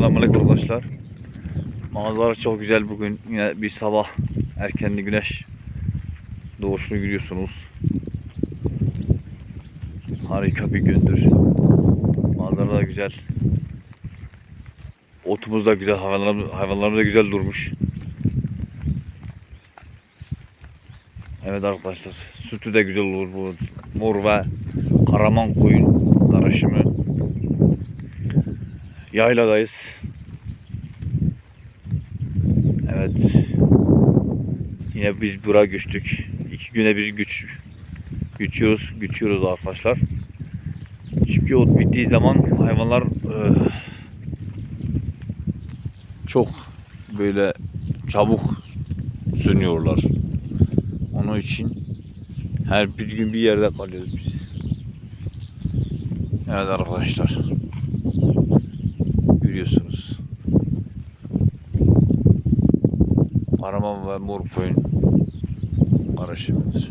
Selamünaleyküm arkadaşlar. Manzara çok güzel bugün. Yine bir sabah erkenli güneş doğuşunu görüyorsunuz. Harika bir gündür. Manzara da güzel. Otumuz da güzel, hayvanlarımız, hayvanlarımız da güzel durmuş. Evet arkadaşlar, sütü de güzel olur bu mor ve karaman koyun karışımı. Yayladayız. Evet. Yine biz buraya güçtük. İki güne bir güç güçüyoruz, güçüyoruz arkadaşlar. Çünkü ot bittiği zaman hayvanlar eh, çok böyle çabuk sönüyorlar. Onun için her bir gün bir yerde kalıyoruz biz. Evet arkadaşlar. Görüyorsunuz. Karaman ve mor koyun karışımıdır.